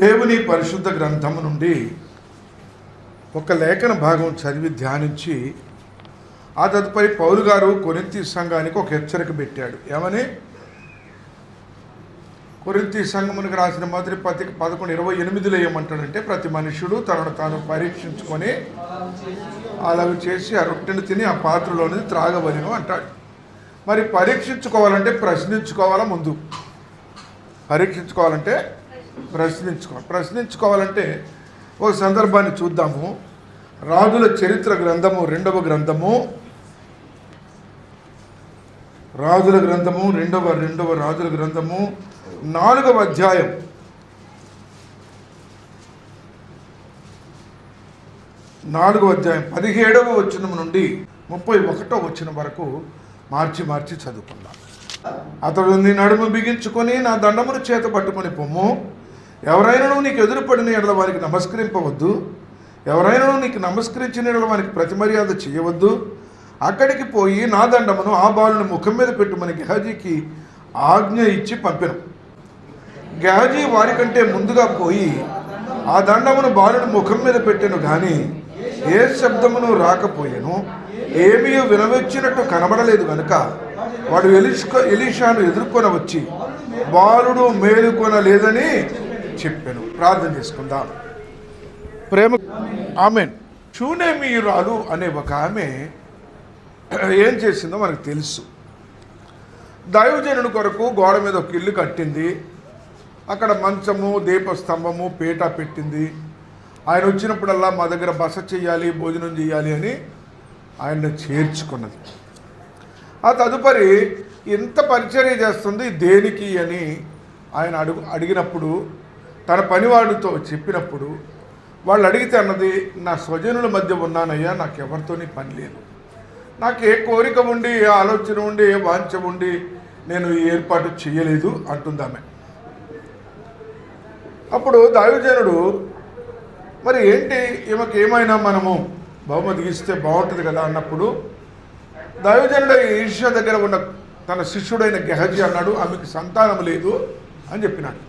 దేవుని పరిశుద్ధ గ్రంథము నుండి ఒక లేఖన భాగం చదివి ధ్యానించి ఆ తదుపరి పౌరు గారు కొరింతి సంఘానికి ఒక హెచ్చరిక పెట్టాడు. ఏమని? కొరింతి సంఘమునికి రాసిన మొదటి పత్రిక పదకొండు ఇరవై ఎనిమిదిలో ఏమంటాడంటే ప్రతి మనుషుడు తనను తాను పరీక్షించుకొని అలాగ చేసి ఆ రొట్టెను తిని ఆ పాత్రలోని త్రాగవలను అంటాడు. మరి పరీక్షించుకోవాలంటే ప్రశ్నించుకోవాలా ముందు? పరీక్షించుకోవాలంటే ప్రశ్నించుకోవాలి ప్రశ్నించుకోవాలంటే ఒక సందర్భాన్ని చూద్దాము. రాజుల చరిత్ర గ్రంథము రెండవ గ్రంథము. రాజుల గ్రంథము రెండవ రెండవ రాజుల గ్రంథము. నాలుగవ అధ్యాయం. నాలుగవ అధ్యాయం. పదిహేడవ వచనం నుండి ముప్పై ఒకటో వచనం వరకు మార్చి మార్చి చదువుకుందాం. అతడు నీ నడుము బిగించుకొని నా దండమును చేత పట్టుకొని పొమ్ము ఎవరైనా నీకు ఎదురుపడిన ఎడల వారికి నమస్కరింపవద్దు. ఎవరైనా నీకు నమస్కరించిన ఎడల వారికి ప్రతిమర్యాద చేయవద్దు. అక్కడికి పోయి నా దండమును ఆ బాలుని ముఖం మీద పెట్టుమని గెహజీకి ఆజ్ఞ ఇచ్చి పంపిన. గెహజీ వారికంటే ముందుగా పోయి ఆ దండమును బాలుని ముఖం మీద పెట్టాను కానీ ఏ శబ్దమును రాకపోయాను. ఏమీ వినవచ్చినట్టు కనబడలేదు కనుక వాడు ఎలిష్క ఎలీషాను ఎదుర్కొని వచ్చి బాలుడు మేలుకొనలేదని చెప్పాను. ప్రార్థన చేసుకుందాం. ప్రేమ ఆమె షూనేమీయురాలు అనే ఒక ఆమె ఏం చేసిందో మనకు తెలుసు. దైవజనుడి కొరకు గోడ మీద ఒక ఇల్లు కట్టింది. అక్కడ మంచము దీపస్తంభము పీట పెట్టింది. ఆయన వచ్చినప్పుడల్లా మా దగ్గర బస చేయాలి భోజనం చేయాలి అని ఆయన చేర్చుకున్నది. ఆ తదుపరి ఇంత పరిచర్య చేస్తుంది దేనికి అని ఆయన అడుగు అడిగినప్పుడు తన పనివాడితో చెప్పినప్పుడు వాళ్ళు అడిగితే అన్నది నా స్వజనుల మధ్య ఉన్నానయ్యా నాకు ఎవరితోని పని లేదు. నాకు ఏ కోరిక ఉండి ఏ ఆలోచన ఉండి ఏ వాంఛ ఉండి నేను ఈ ఏర్పాటు చేయలేదు అంటుందామె అప్పుడు దాయుజనుడు మరి ఏంటి? ఈమెకి ఏమైనా మనము బహుమతి ఇస్తే బాగుంటుంది కదా? అన్నప్పుడు దైవజనుడు ఈర్ష్య దగ్గర ఉన్న తన శిష్యుడైన గెహజీ అన్నాడు ఆమెకు సంతానం లేదు అని చెప్పినాడు.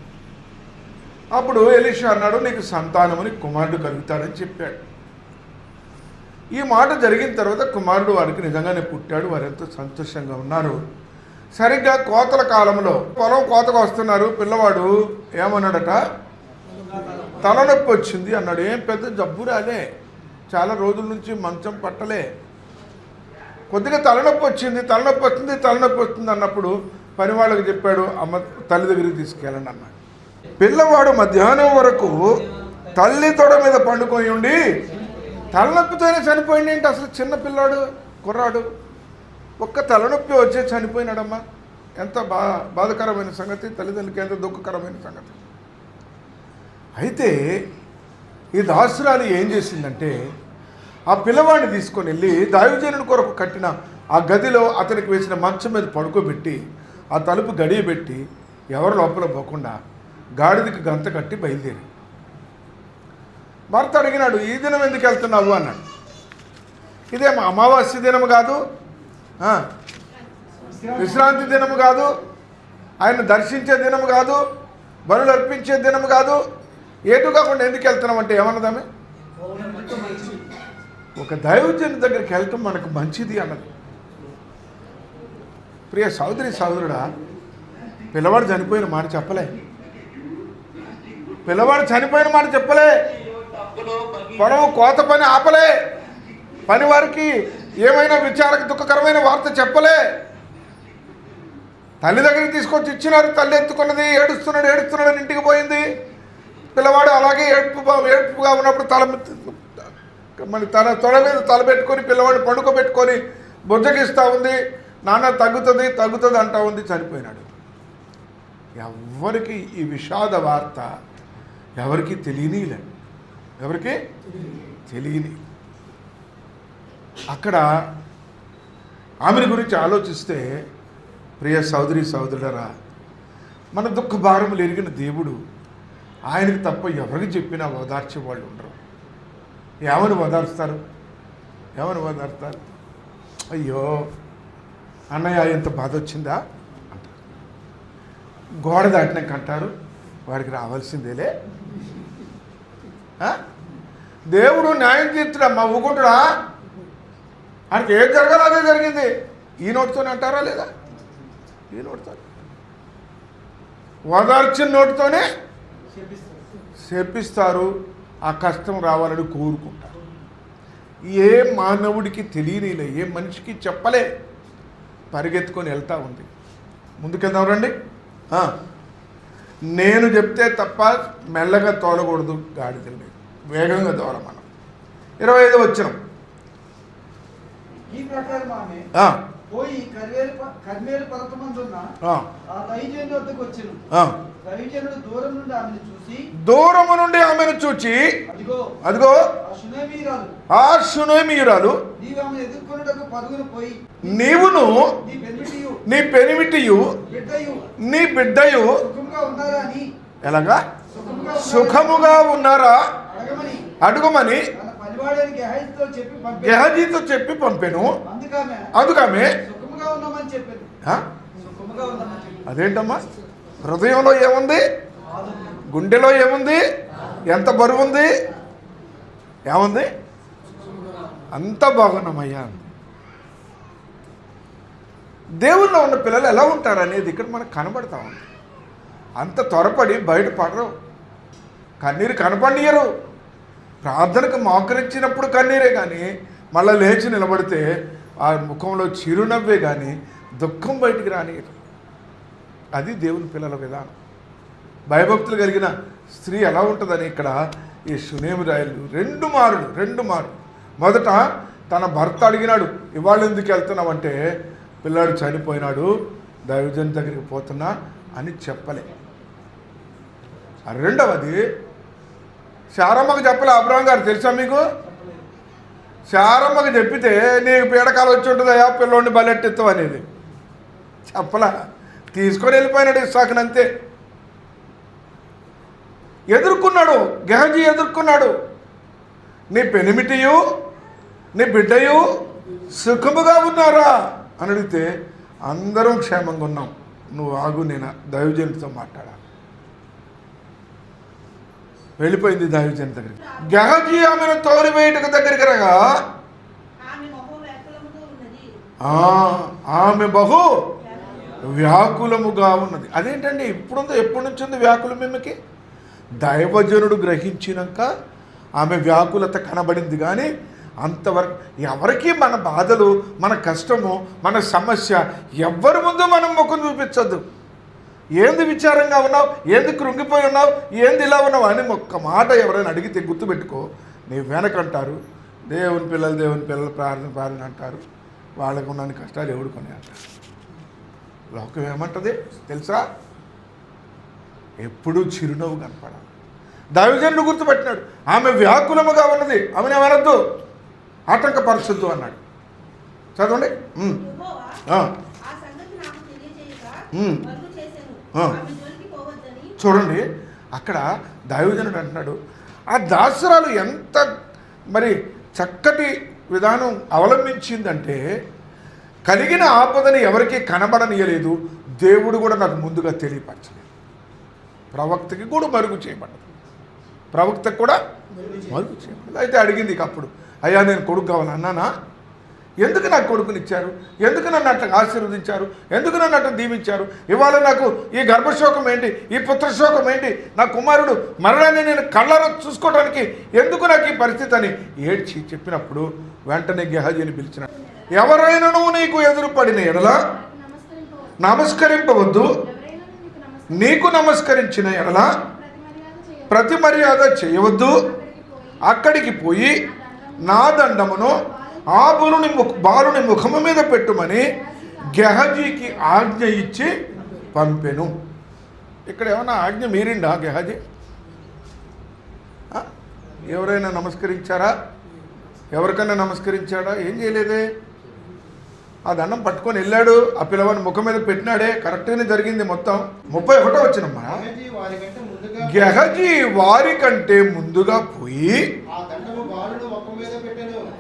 అప్పుడు ఎలీషా అన్నాడు నీకు సంతానముని కుమారుడు కలుగుతాడని చెప్పాడు. ఈ మాట జరిగిన తర్వాత కుమారుడు వారికి నిజంగానే పుట్టాడు వారు ఎంతో సంతోషంగా ఉన్నారు. సరిగ్గా కోతల కాలంలో పొలం కోతకు వస్తున్నారు. పిల్లవాడు ఏమన్నాడట? తలనొప్పి వచ్చింది అన్నాడు. ఏం పెద్ద జబ్బు రాలే చాలా రోజుల నుంచి మంచం పట్టలే. కొద్దిగా తలనొప్పి వచ్చింది తలనొప్పి వస్తుంది తలనొప్పి వస్తుంది అన్నప్పుడు పని వాళ్ళకి చెప్పాడు అమ్మ తల్లి దగ్గరికి తీసుకెళ్ళండి అన్నాడు. పిల్లవాడు మధ్యాహ్నం వరకు తల్లి తొడ మీద పండుకొని ఉండి తలనొప్పితోనే చనిపోయింది ఏంటి అసలు చిన్న పిల్లాడు కుర్రాడు? ఒక్క తలనొప్పి వచ్చే చనిపోయినాడమ్మా. ఎంత బా బాధకరమైన సంగతి తల్లిదండ్రులకి ఎంత దుఃఖకరమైన సంగతి. అయితే ఈ దాసురాలు ఏం చేసిందంటే ఆ పిల్లవాడిని తీసుకొని వెళ్ళి దాయుజనుడి కొరకు కట్టిన ఆ గదిలో అతనికి వేసిన మంచం మీద పడుకోబెట్టి ఆ తలుపు గడియబెట్టి ఎవరు లోపల పోకుండా గాడిదకి గంత కట్టి బయలుదేరి. భర్త అడిగినాడు ఈ దినం ఎందుకు వెళ్తున్నావు? అన్నాడు. ఇదేమో అమావాస్య దినము కాదు విశ్రాంతి దినము కాదు ఆయన దర్శించే దినము కాదు బరులు అర్పించే దినము కాదు ఏటు కాకుండా ఎందుకు వెళ్తున్నాం అంటే ఏమన్నదామే? ఒక దైవజన్ దగ్గరికి వెళ్ళటం మనకు మంచిది అన్నది. ప్రియ సోదరి సోదరుడా పిల్లవాడు చనిపోయిన మాట చెప్పలే. పిల్లవాడు చనిపోయిన మాట చెప్పలే. పొడవు కోత పని ఆపలే. పని వారికి ఏమైనా విచారక దుఃఖకరమైన వార్త చెప్పలే. తల్లి దగ్గరికి తీసుకొచ్చి ఇచ్చినారు తల్లి ఎత్తుకున్నది ఏడుస్తున్నాడు ఏడుస్తున్నాడు అని ఇంటికి పోయింది. పిల్లవాడు అలాగే ఏడుపు ఏడుపుగా ఉన్నప్పుడు తల మళ్ళీ తన తొడ మీద తలబెట్టుకొని పిల్లవాడు పండుకోబెట్టుకొని బుజ్జగిస్తూ ఉంది. నాన్న తగ్గుతుంది తగ్గుతుంది అంటా ఉంది చనిపోయినాడు. ఎవరికి ఈ విషాద వార్త ఎవరికి తెలియనిలే. ఎవరికి? తెలియని. అక్కడ ఆమెను గురించి ఆలోచిస్తే ప్రియ సోదరి సోదరులరా మన దుఃఖ భారములు ఎరిగిన దేవుడు ఆయనకు తప్ప ఎవరికి చెప్పినా ఓదార్చే వాళ్ళు ఉండరు. ఏమని ఓదార్స్తారు? ఏమని ఓదార్తారు? అయ్యో అన్నయ్య ఎంత బాధ వచ్చిందా అంటారు. గోడ దాటినాక అంటారు వాడికి రావాల్సిందేలే. దేవుడు న్యాయం తీర్చుడమ్మా ఊకుంటుడా ఆయనకి ఏం జరగాలో అదే జరిగింది. ఈ నోటితోనే అంటారా లేదా? ఈ నోటితో ఓదార్చిన నోటితోనే శపిస్తారు. ఆ కష్టం రావాలని కోరుకుంటారు. ఏ మానవుడికి తెలియనిలే ఏ మనిషికి చెప్పలే. పరిగెత్తుకొని వెళ్తూ ఉంది. ముందుకెళ్దాం రండి. నేను చెప్తే తప్ప మెల్లగా తోలకూడదు గాడిదల్ని. వేగంగా తోల మనం ఇరవై ఐదు వచ్చిన. పోయి కర్మేలు పర్వతమందున్న ఆ. దైవజనుడి వద్దకు వచ్చెను దైవజనుడు దూరం నుండి ఆమెను చూసి దూరము నుండి ఆమెను చూచి అదిగో అదిగో ఆ సునేమియురాలు నీవు ఆమెను ఎదుర్కొనుటకు పరుగును పోయి నీవును నీ పెనిమిటియు నీ బిడ్డయు నీ బిడ్డయు సుఖంగా ఉన్నారా ఎలాగా? సుఖముగా ఉన్నారా? అడగమని గెహజీతో చెప్పి పంపెను. అందుకామె అదేంటమ్మా? హృదయంలో ఏముంది? గుండెలో ఏముంది? ఎంత బరువు ఉంది ఏముంది? అంత బాగున్నామయ్యా. దేవుల్లో ఉన్న పిల్లలు ఎలా ఉంటారు అనేది ఇక్కడ మనకు కనబడతా ఉంది. అంత త్వరపడి బయట పడరు. కన్నీరు కనపడియరు ప్రార్థనకు మోకరించినప్పుడు కన్నీరే కానీ మళ్ళీ లేచి నిలబడితే ఆ ముఖంలో చిరునవ్వే కానీ దుఃఖం బయటికి రానియరు అది దేవుని పిల్లల విధానం. భయభక్తులు కలిగిన స్త్రీ ఎలా ఉంటుందని ఇక్కడ ఈ సునేమి రాయలు రెండు మారులు రెండు మారులు. మొదట తన భర్త అడిగినాడు ఇవాళ ఎందుకు వెళ్తున్నావంటే పిల్లాడు చనిపోయినాడు దైవజన్ దగ్గరికి పోతున్నా అని చెప్పలే. ఆ రెండవది శారమ్మకు చెప్పలే అబ్రహం గారు తెలుసా మీకు? శారమ్మకు చెప్పితే నీకు పీడకాలు వచ్చి ఉంటుందయా పిల్లోడిని బలెట్టిస్తావు అనేది. చెప్పలా. తీసుకొని వెళ్ళిపోయినాడు ఇస్సాకుని అంతే. ఎదుర్కొన్నాడు గెహజీ ఎదుర్కొన్నాడు. నీ పెనిమిటియు నీ బిడ్డయు సుఖముగా ఉన్నారా? అని అడిగితే అందరం క్షేమంగా ఉన్నాం. నువ్వు ఆగు నేను దైవజనుడితో మాట్లాడాలి. వెళ్ళిపోయింది దైవజన్ దగ్గరికి. గెహజీ ఆమెను తోలివేయటకు దగ్గరికి రాగా ఆమె బహు వ్యాకులముగా ఉన్నది. అదేంటండి? ఇప్పుడుందో ఎప్పటి నుంచి ఉంది వ్యాకులం ఈమెకి? దైవజనుడు గ్రహించినాక ఆమె వ్యాకులత కనబడింది. కానీ అంతవరకు ఎవరికి మన బాధలు మన కష్టము మన సమస్య ఎవ్వరి ముందు మనం ముఖం చూపించద్దు. ఏంది విచారంగా ఉన్నావు? ఏంది కృంగిపోయి ఉన్నావు? ఏంది ఇలా ఉన్నావు? అని ఒక్క మాట ఎవరైనా అడిగితే గుర్తుపెట్టుకో నీ వెనకంటారు. దేవుని పిల్లలు దేవుని పిల్లలు ప్రార్థన ప్రార్థన అంటారు. వాళ్ళకు ఉన్న కష్టాలు ఎవడు కొని అంటారు లోకం ఏమంటది? తెలుసా? ఎప్పుడూ చిరునవ్వు కనపడాలి. దైవజనుడు గుర్తుపెట్టినాడు. ఆమె వ్యాకులముగా ఉన్నది. ఆమెను ఏమనొద్దు ఆటంకపరచొద్దు అన్నాడు. చదవండి. చూడండి అక్కడ దైవజనుడు అంటున్నాడు ఆ దాసరాలు ఎంత మరి చక్కటి విధానం అవలంబించిందంటే కలిగిన ఆపదని ఎవరికీ కనబడనీయలేదు దేవుడు కూడా నాకు ముందుగా తెలియపరచలేదు. ప్రవక్తకి కూడా మరుగు చేయబడ్డది. ప్రవక్తకు కూడా మరుగు చేయబడదు అయితే అడిగింది ఇక అప్పుడు అయ్యా నేను కొడుకు కావాలన్నానా? ఎందుకు నాకు కొడుకునిచ్చారు? ఎందుకు నన్ను అట్లా ఆశీర్వదించారు? ఎందుకు నన్ను అట్లా దీవించారు? ఇవాళ నాకు ఈ గర్భశోకం ఏంటి? ఈ పుత్రశోకం ఏంటి? నా కుమారుడు మరణాన్ని నేను కళ్ళలో చూసుకోవడానికి ఎందుకు నాకు ఈ పరిస్థితి అని ఏడ్చి చెప్పినప్పుడు వెంటనే గెహజీని పిలిచిన ఎవరైనాను నీకు ఎదురుపడిన ఎడల నమస్కరింపవద్దు. నీకు నమస్కరించిన ఎడల ప్రతి మర్యాద చేయవద్దు. అక్కడికి పోయి నా దండమును ఆ ముఖ బాలుని ముఖము మీద పెట్టుమని గెహజీకి ఆజ్ఞ ఇచ్చి పంపెను. ఇక్కడ ఏమన్నా ఆజ్ఞ మీరిండా గెహజీ? ఎవరైనా నమస్కరించారా? ఎవరికైనా నమస్కరించాడా? ఏం చేయలేదే? ఆ దండం పట్టుకొని వెళ్ళాడు ఆ పిల్లవాడిని ముఖం మీద పెట్టినాడే కరెక్ట్గానే జరిగింది మొత్తం. ముప్పై ఒకటో వచ్చినమ్మా. గెహజీ వారి కంటే ముందుగా పోయి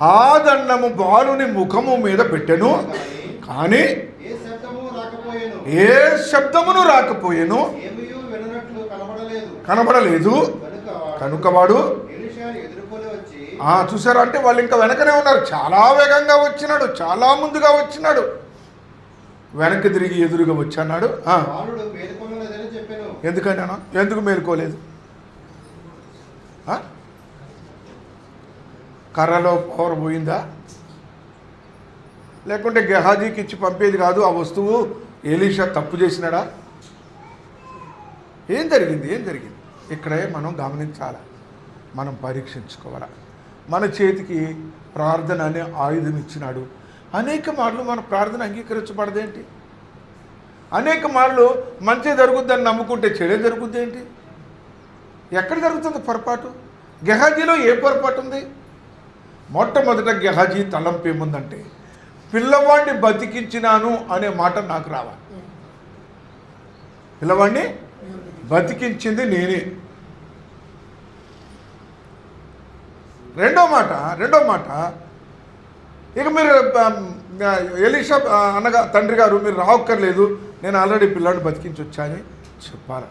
ఆ దండము బాలుని ముఖము మీద పెట్టెను. కానీ ఏ శబ్దమును రాకపోయెను. కనబడలేదు. కనుక వాడు చూసారా? అంటే వాళ్ళు ఇంకా వెనకనే ఉన్నారు. చాలా వేగంగా వచ్చినాడు. చాలా ముందుగా వచ్చినాడు. వెనక్కి తిరిగి ఎదురుగా చెప్పాను. ఎందుకన్నా ఎందుకు మేలుకోలేదు? కర్రలో పవర్ పోయిందా? లేకుంటే గెహాజీకి ఇచ్చి పంపేది కాదు ఆ వస్తువు ఏలీషా తప్పు చేసినాడా? ఏం జరిగింది? ఏం జరిగింది? ఇక్కడే మనం గమనించాలి? మనం పరీక్షించుకోవాలి? మన చేతికి ప్రార్థన అనే ఆయుధం ఇచ్చినాడు. అనేక మార్లు మన ప్రార్థన అంగీకరించబడదేంటి? అనేక మార్లు మంచి జరుగుద్దని నమ్ముకుంటే చెడే జరుగుద్ది ఏంటి ఎక్కడ జరుగుతుంది పొరపాటు? గెహాజీలో ఏ పొరపాటు ఉంది? మొట్టమొదట గెహజీ తలంపు ఏముందంటే పిల్లవాడిని బతికించినాను అనే మాట నాకు రావాలి. పిల్లవాడిని బతికించింది నేనే. రెండో మాట రెండో మాట ఇక మీరు ఆ, ఎలీషా అన్నగా తండ్రి గారు మీరు రావక్కర్లేదు నేను ఆల్రెడీ పిల్లాడిని బతికించి వచ్చాని చెప్పాలి.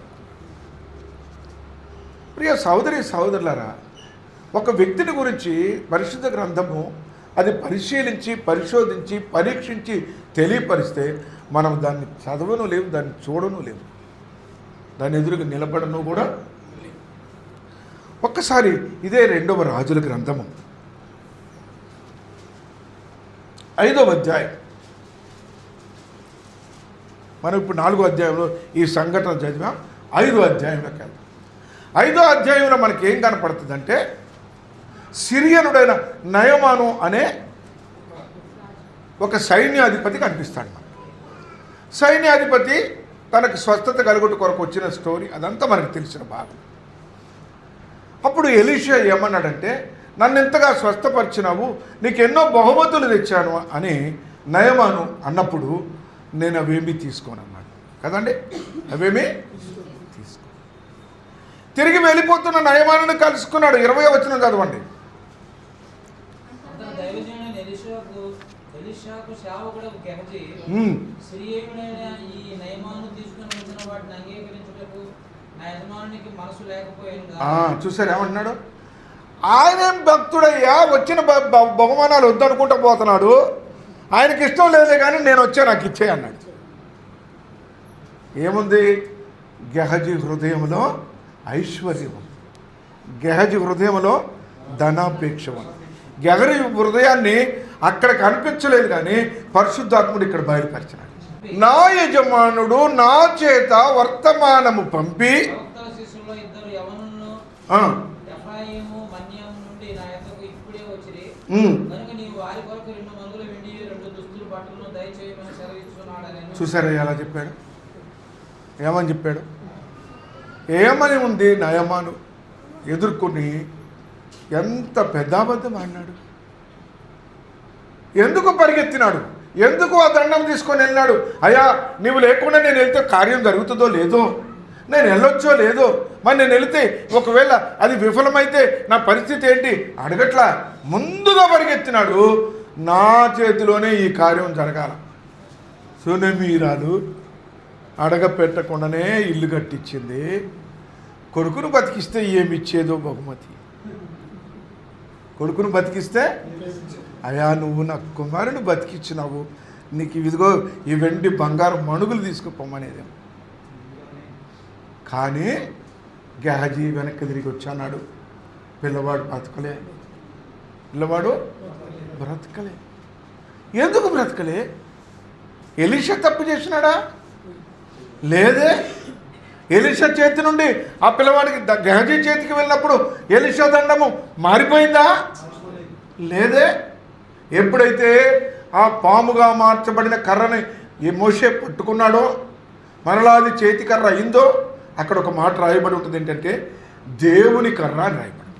ప్రియ సహోదరి సహోదరులారా ఒక వ్యక్తిని గురించి పరిశుద్ధ గ్రంథము అది పరిశీలించి పరిశోధించి పరీక్షించి తెలియపరిస్తే మనం దాన్ని చదవను లేవు దాన్ని చూడను లేవు. దాని ఎదురుగా నిలబడను కూడా ఒక్కసారి ఇదే రెండవ రాజుల గ్రంథము. ఐదవ అధ్యాయం. మనం ఇప్పుడు నాలుగో అధ్యాయంలో ఈ సంఘటన చదివాం. ఐదో అధ్యాయంలోకి వెళ్దాం. ఐదో అధ్యాయంలో మనకి ఏం కనపడుతుందంటే సిరియనుడైన నయమాను అనే ఒక సైన్యాధిపతి కనిపిస్తాడు మనకి. సైన్యాధిపతి తనకు స్వస్థత కలుగుట కొరకు వచ్చిన స్టోరీ అదంతా మనకు తెలిసిన భాగం. అప్పుడు ఎలీషియా ఏమన్నాడంటే నన్ను ఎంతగా స్వస్థపరిచినావు నీకు ఎన్నో బహుమతులు తెచ్చాను అని నయమాను అన్నప్పుడు నేను అవేమీ తీసుకోను అన్నాడు కదండి? అవేమీ తీసుకో. తిరిగి వెళ్ళిపోతున్న నయమాను కలుసుకున్నాడు. ఇరవై వచ్చిన చదవండి అతను దైవజనుడైన ఎలీషాకు ఎలీషాకు సేవకుడు గెహజీ ఉమ్. సిరియేయుడైన ఈ నయమాను తీసుకుని వచ్చిన వాటిని అంగీకరించుటకు నా యజమానునికి మనసు లేకపోయిందా? ఆ, చూసారు ఏమంటున్నాడు? ఆయనేం భక్తుడయ్యా? వచ్చిన బహుమానాలు వద్దనుకుంటూ పోతున్నాడు. ఆయనకి ఇష్టం లేదే కానీ నేను వచ్చా నాకు ఇచ్చే అన్నాడు. ఏముంది? గెహజీ హృదయంలో ఐశ్వర్యం ఉంది. గెహజీ హృదయంలో ధనాపేక్ష ఉంది. గెహరి హృదయాన్ని అక్కడ కనిపించలేదు కానీ పరిశుద్ధాత్ముడు ఇక్కడ బయలుపరిచినాడు. నా యజమానుడు నా చేత వర్తమానము పంపి చూసారా ఎలా చెప్పాడు? ఏమని చెప్పాడు? ఏమని ఉంది నయమాను ఎదుర్కొని ఎంత పెద్ద అబద్ధం ఆడినాడు? ఎందుకు పరిగెత్తినాడు? ఎందుకు ఆ దండం తీసుకొని వెళ్ళినాడు? అయ్యా నువ్వు లేకుండా నేను వెళ్తే కార్యం జరుగుతుందో లేదో? నేను వెళ్ళొచ్చో లేదో? మరి నేను వెళితే ఒకవేళ అది విఫలమైతే నా పరిస్థితి ఏంటి? అడగట్లా. ముందుగా పరిగెత్తినాడు. నా చేతిలోనే ఈ కార్యం జరగాల. సునమీరాలు అడగ పెట్టకుండానే ఇల్లు కట్టించింది. కొడుకును బతికిస్తే ఏమి ఇచ్చేదో బహుమతి. కొడుకును బతికిస్తే అయా నువ్వు నా కుమారుని బతికిచ్చినావు. నీకు ఇదిగో ఈ వెండి బంగారు మణుగులు తీసుకుపోమనేది. కానీ గెహజీ వెనక్కి తిరిగి వచ్చాడు పిల్లవాడు బ్రతకలే పిల్లవాడు బ్రతకలే. ఎందుకు బ్రతకలే? ఎలిష తప్పు చేసినాడా? లేదే. ఎలిషా చేతి నుండి ఆ పిల్లవాడికి గహజీ చేతికి వెళ్ళినప్పుడు ఎలిషా దండము మారిపోయిందా? లేదే. ఎప్పుడైతే ఆ పాముగా మార్చబడిన కర్రని ఈ మోషే పట్టుకున్నాడో మరలా అది చేతి కర్ర అయిందో అక్కడ ఒక మాట రాయబడి ఉంటుంది ఏంటంటే దేవుని కర్ర అని రాయబడి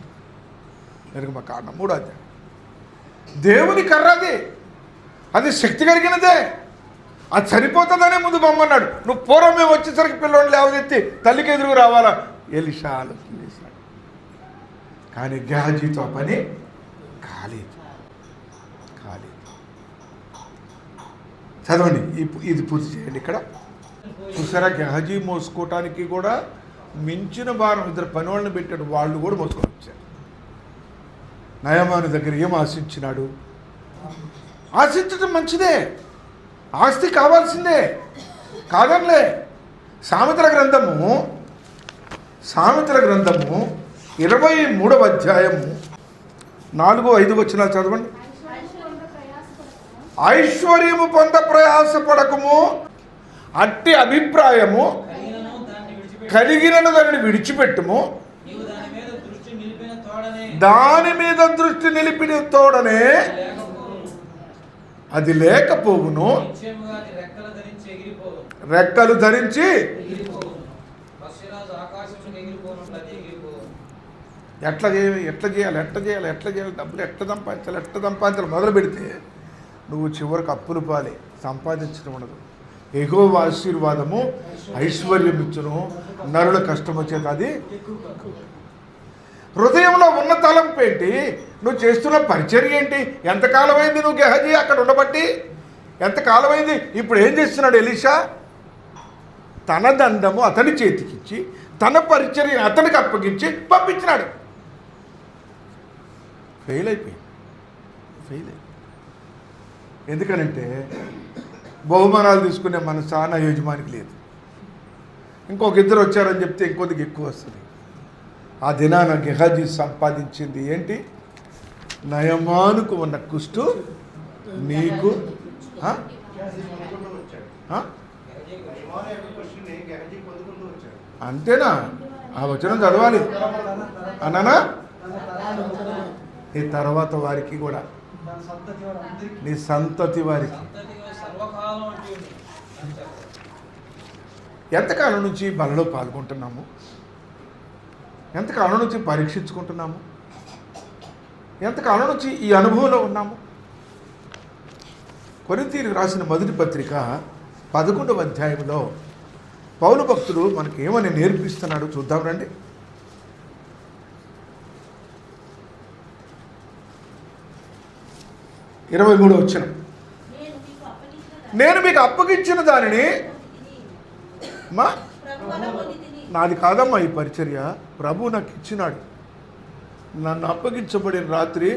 ఉంటుంది మా కారణం మూడో అధ్యాయం. దేవుని కర్ర అది. అది శక్తి కలిగినదే. అది సరిపోతుందనే ముందు బొమ్మన్నాడు. నువ్వు పూర్వమే వచ్చేసరికి పిల్లోని లేవదెత్తి తల్లికి ఎదురుకు రావాలా? ఎలిషా ఆలోచన చేశాడు. కానీ గ్యాజీతో పని కాలేదు. కాలేదు చదవండి. ఇది పూర్తి చేయండి ఇక్కడ. చూసారా? గహజీ మోసుకోవటానికి కూడా మించిన భారం ఇద్దరు పని వాళ్ళని పెట్టాడు. వాళ్ళు కూడా మోసుకొని వచ్చారు. నయమాను దగ్గర ఏం ఆశించినాడు? ఆశించడం మంచిదే. ఆస్తి కావాల్సిందే. కాదనిలే. సామెతల గ్రంథము సామెతల గ్రంథము ఇరవై మూడవ అధ్యాయము నాలుగు ఐదు వచ్చిన చదవండి. ఐశ్వర్యము పొంద ప్రయాసపడకము. అట్టి అభిప్రాయము కలిగినను దాన్ని దానిని విడిచిపెట్టుము. దాని మీద దృష్టి నిలిపిన తోడనే అది లేకపోవును. రెక్కలు ధరించి ఎట్లా చేయాలి? ఎట్లా చేయాలి? ఎట్లా చేయాలి? ఎట్లా చేయాలి? డబ్బులు ఎట్లా సంపాదించాలి? ఎట్లా సంపాదించాలి? మొదలు పెడితే నువ్వు చివరికి అప్పులు పాలి. సంపాదించడం ఉండదు. ఎగో ఆశీర్వాదము ఐశ్వర్యం ఇచ్చును. నరుల కష్టం వచ్చేది అది. హృదయంలో ఉన్న తలంపు ఏంటి? నువ్వు చేస్తున్న పరిచర్య ఏంటి? ఎంతకాలమైంది నువ్వు గెహజీ అక్కడ ఉండబట్టి? ఎంతకాలమైంది? ఇప్పుడు ఏం చేస్తున్నాడు ఎలీషా? తన దండము అతని చేతికిచ్చి తన పరిచర్య అతనికి అప్పగించి పంపించినాడు. ఫెయిల్ అయిపోయింది. ఫెయిల్ అయిపోయింది. ఎందుకనంటే బహుమానాలు తీసుకునే మన నా యజమానికి లేదు. ఇంకొక ఇద్దరు వచ్చారని చెప్తే ఇంకొద్దికి ఎక్కువ వస్తుంది. ఆ దినాన గెహాజీ సంపాదించింది ఏంటి? నయమానుకు ఉన్న కుష్టు నీకు అంతేనా? ఆ వచనం చదవాలి. అన్నానా? ఈ తర్వాత వారికి కూడా నీ సంతతి వారికి. ఎంతకాలం నుంచి బలలో పాల్గొంటున్నాము? ఎంతకాలం నుంచి పరీక్షించుకుంటున్నాము? ఎంతకాలం నుంచి ఈ అనుభవంలో ఉన్నాము? కొరింతీరు రాసిన మొదటి పత్రిక పదకొండవ అధ్యాయంలో పౌలు భక్తుడు మనకి ఏమని నేర్పిస్తున్నాడు చూద్దాం రండి. ఇరవై మూడు వచ్చిన. నేను మీకు అప్పగించిన దానిని మా? నాది కాదమ్మా ఈ పరిచర్య. ప్రభు నాకు ఇచ్చినాడు. నన్ను అప్పగించబడిన రాత్రి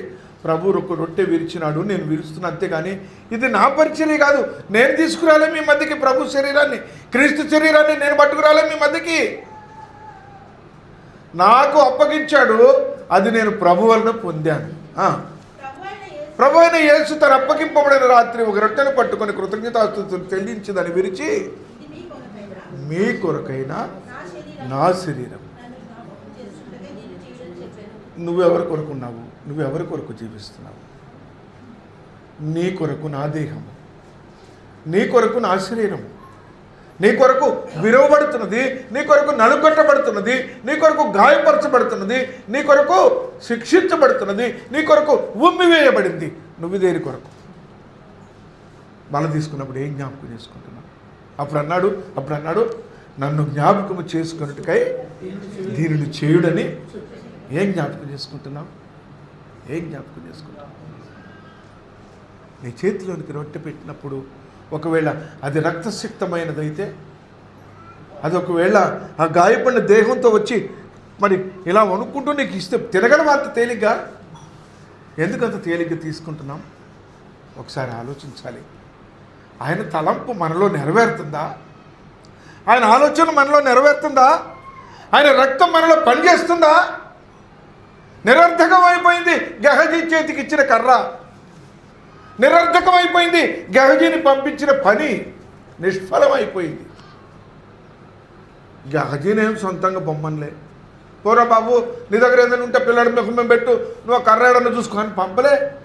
ప్రభు ఒక రొట్టె విరిచినాడు నేను విరుస్తున్నా అంతేగాని ఇది నా పరిచర్య కాదు. నేను తీసుకురాలే మీ మధ్యకి ప్రభు శరీరాన్ని క్రీస్తు శరీరాన్ని నేను పట్టుకురాలే మీ మధ్యకి. నాకు అప్పగించాడు అది నేను ప్రభు వలన పొందాను. ప్రభు అయిన యేసు తన అప్పగింపబడిన రాత్రి ఒక రొట్టెను పట్టుకొని కృతజ్ఞతాస్తుతులు చెల్లించిందని దాన్ని విరిచి మీ కొరకైన కొరకైనా నా శరీరం. నా శరీరం నన్ను నువ్వెవరి కొరకున్నావు నువ్వెవరి కొరకు జీవిస్తున్నావు? నీ కొరకు నా దేహము? నీ కొరకు నా శరీరము? నీ కొరకు విరవబడుతున్నది నీ కొరకు నలుగొట్టబడుతున్నది నీ కొరకు గాయపరచబడుతున్నది నీ కొరకు శిక్షించబడుతున్నది నీ కొరకు ఉమ్మివేయబడింది. నువ్వు దేని కొరకు? బల తీసుకున్నప్పుడు ఏం జ్ఞాపకం చేసుకుంటున్నావు? అప్పుడు అన్నాడు అప్పుడు అన్నాడు నన్ను జ్ఞాపకము చేసుకున్నట్టుకై దీనిని చేయుడని ఏం జ్ఞాపకం చేసుకుంటున్నావు? ఏం జ్ఞాపకం చేసుకుంటున్నావు? నీ చేతిలోనికి రొట్టె పెట్టినప్పుడు ఒకవేళ అది రక్తసిక్తమైనదైతే అది ఒకవేళ ఆ గాయపడిన దేహంతో వచ్చి మరి ఇలా వణుక్కుంటూ నీకు ఇస్తే తిరగడం అంత తేలిగ్గా? ఎందుకంత తేలిగ్గా తీసుకుంటున్నాం? ఒకసారి ఆలోచించాలి. ఆయన తలంపు మనలో నెరవేరుతుందా? ఆయన ఆలోచన మనలో నెరవేరుతుందా? ఆయన రక్తం మనలో పనిచేస్తుందా? అయిపోయింది. గహజీ చేతికి ఇచ్చిన కర్ర. నిరర్ధకమైపోయింది గహజీని పంపించిన పని నిష్ఫలమైపోయింది. గహజీనేం సొంతంగా బొమ్మనులే. పోరా బాబు నీ దగ్గర ఏదైనా ఉంటే పిల్లడి ముఖం పెట్టు నువ్వు కర్ర ఏడన్నా చూసుకొని పంపలే.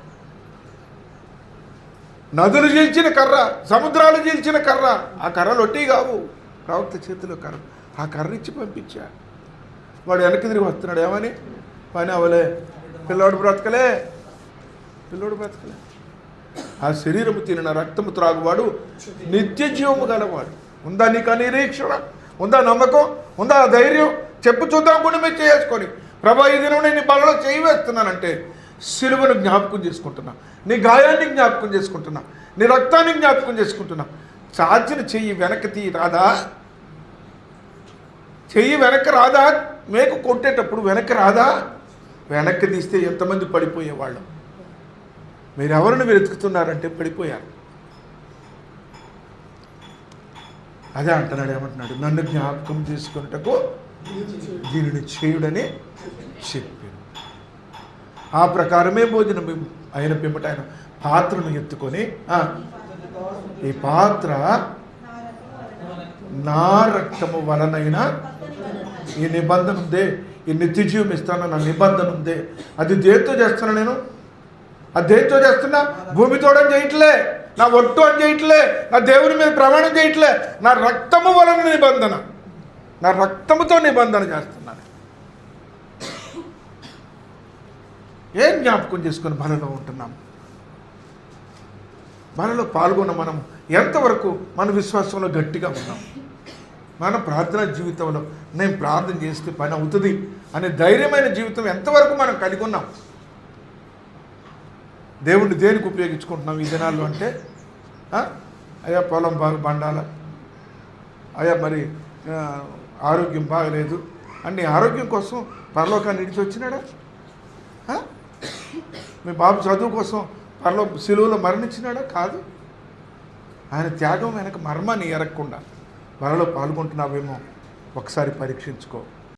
నదులు చీల్చిన కర్ర సముద్రాలు చీల్చిన కర్ర ఆ కర్రలు ఒట్టి కావు. ప్రవక్త చేతిలో కర్ర. ఆ కర్ర ఇచ్చి పంపించా. వాడు వెనక్కి తిరిగి వస్తున్నాడు. ఏమని? పని అవలే పిల్లోడు బ్రతకలే. పిల్లోడు బ్రతకలే. ఆ శరీరము తినిన రక్తము త్రాగువాడు నిత్య జీవము గలవాడు. ఉందా నీకు నిరీక్షణ? ఉందా నమ్మకం? ఉందా ఆ ధైర్యం? చెప్పు చూద్దాం కూడా మీరు చేసుకొని. ప్రభా ఈ దినం నేను నీ బలలో చేయి వేస్తున్నానంటే సిలువను జ్ఞాపకం చేసుకుంటున్నా. నీ గాయాన్ని జ్ఞాపకం చేసుకుంటున్నా. నీ రక్తాన్ని జ్ఞాపకం చేసుకుంటున్నా. చాచిన చెయ్యి వెనక్కి తీ రాదా చెయ్యి వెనక రాదా మేకు కొట్టేటప్పుడు వెనక్కి రాదా వెనక్కి తీస్తే ఎంతమంది పడిపోయేవాళ్ళం? మీరు ఎవరిని వెతుకుతున్నారంటే పడిపోయారు. అదే అంటున్నాడు ఏమంటున్నాడు నన్ను జ్ఞాపకం చేసుకున్నటకు దీనిని చేయుడని చెప్పాను ఆ ప్రకారమే భోజనం ఆయన పిమ్మట ఆయన పాత్రను ఎత్తుకొని ఈ పాత్ర నా రక్తము వలనైనా ఈ నిబంధన ఉందే ఈ నిత్యజీవం ఇస్తాను నా నిబంధన ఉందే అది దేంతో చేస్తాను నేను? ఆ దేనితో చేస్తున్నా? భూమితోడని చేయట్లే నా ఒట్టు అని చేయట్లే నా దేవుని మీద ప్రమాణం చేయట్లే నా రక్తము వలన నిబంధన. నా రక్తముతో నిబంధన చేస్తున్నాను ఏం జ్ఞాపకం చేసుకొని బలలో ఉంటున్నాం? మనలో పాల్గొన్న మనం ఎంతవరకు మన విశ్వాసంలో గట్టిగా ఉన్నాం? మన ప్రార్థన జీవితంలో నేను ప్రార్థన చేస్తే పని అవుతుంది అనే ధైర్యమైన జీవితం ఎంతవరకు మనం కలిగి ఉన్నాం? దేవుణ్ణి దేనికి ఉపయోగించుకుంటున్నాం ఈ దినాల్లో అంటే అయ్యా పొలం బాగా బండాల అయ్యా మరి ఆరోగ్యం బాగలేదు అన్ని ఆరోగ్యం కోసం పరలోకాన్ని ఇడిచి వచ్చినాడా? మీ బాబు చదువు కోసం పరలో సిలువలో మరణించినాడా? కాదు. ఆయన త్యాగం వెనక మర్మాన్ని ఎరగకుండా వరలో పాల్గొంటున్నావేమో ఒకసారి పరీక్షించుకో.